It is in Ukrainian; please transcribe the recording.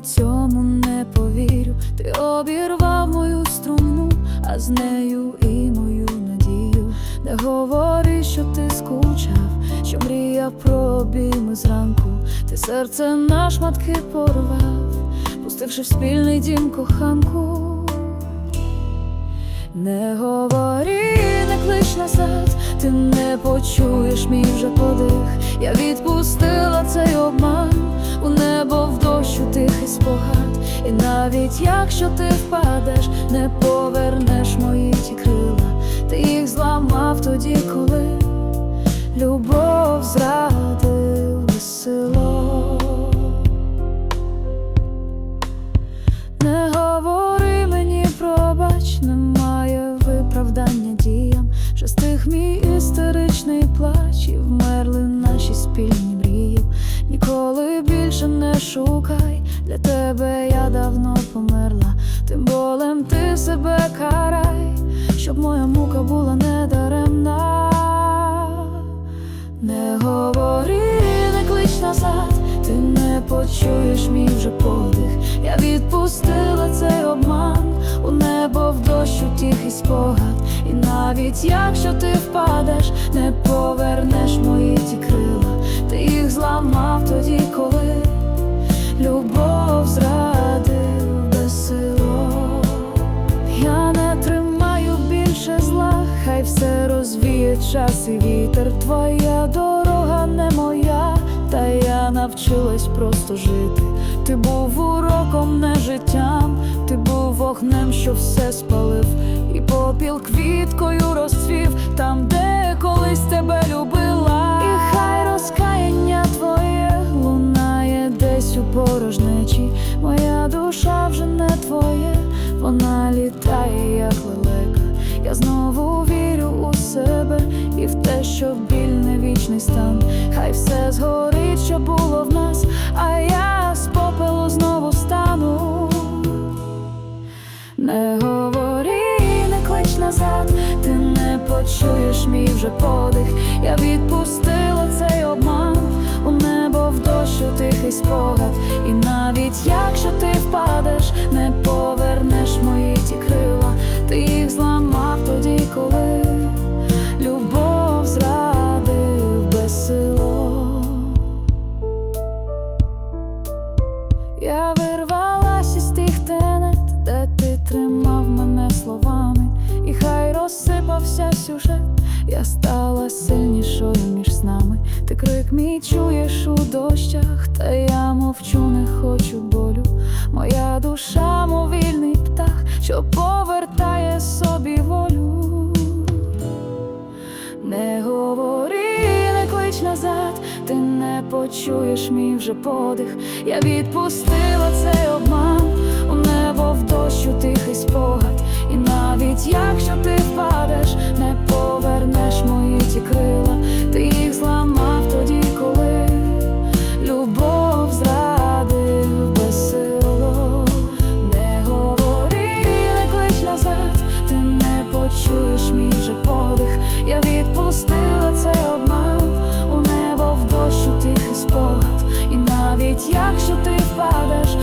цьому не повірю. Ти обірвав мою струну, а з нею і мою надію. Не говори, що ти скучав, що мріяв про обійми зранку. Ти серце на шматки порвав, пустивши в спільний дім коханку. Не говори, не клич назад, ти не почуєш мій вже подих. Я відпустила цей обман у небо в дощу тихий спогад. І навіть якщо ти впадеш, не повернеш мої ті крила. Ти їх зламав тоді, коли любов зрадив безсило. Не говори мені пробач, немає виправдання діям. Вже стих мій істеричний плач і вмерли наші спільні мрії. Ніколи більше не шукай, для тебе я давно померла. Тим болем ти себе карай, щоб моя мука була недаремна. Не говори, не клич назад, ти не почуєш мій вже подих. Я відпустила цей обман у небо в дощу тихий спогад. І навіть якщо ти впадеш, не повернеш мої ті крила. Зламав тоді, коли любов зрадив безсило. Я не тримаю більше зла, хай все розвіє час і вітер. Твоя дорога не моя, та я навчилась просто жити. Ти був уроком, не життям, ти був вогнем, що все спалив, і попіл квіткою розцвів порожнечі. Моя душа вже не твоє, вона літає, як лелека. Я знову вірю у себе і в те, що біль не вічний стан. Хай все згорить, що було в нас, а я з попелу знову стану. Не говори, не клич назад, ти не почуєш мій вже подих. Я відпустила цей обман у небо в дощу тихий спогад. Навіть якщо ти впадеш, не повернеш мої ті крила. Ти їх зламав тоді, коли любов зрадив безсило. Я вирвалась із тих тенет, де ти тримав мене словами, і хай розсипався сюжет, я стала сильнішою між нами. Ти крик мій чуєш у дощах, та я мовчу, не хочу болю. Моя душа, мов вільний птах, що повертає собі волю. Не говори, не клич назад, ти не почуєш мій вже подих. Я відпустила цей обман у небо в дощу чуєш мій же подих, я відпустила цей обман у небо в дощу тихий спогад, і навіть якщо ти впадеш.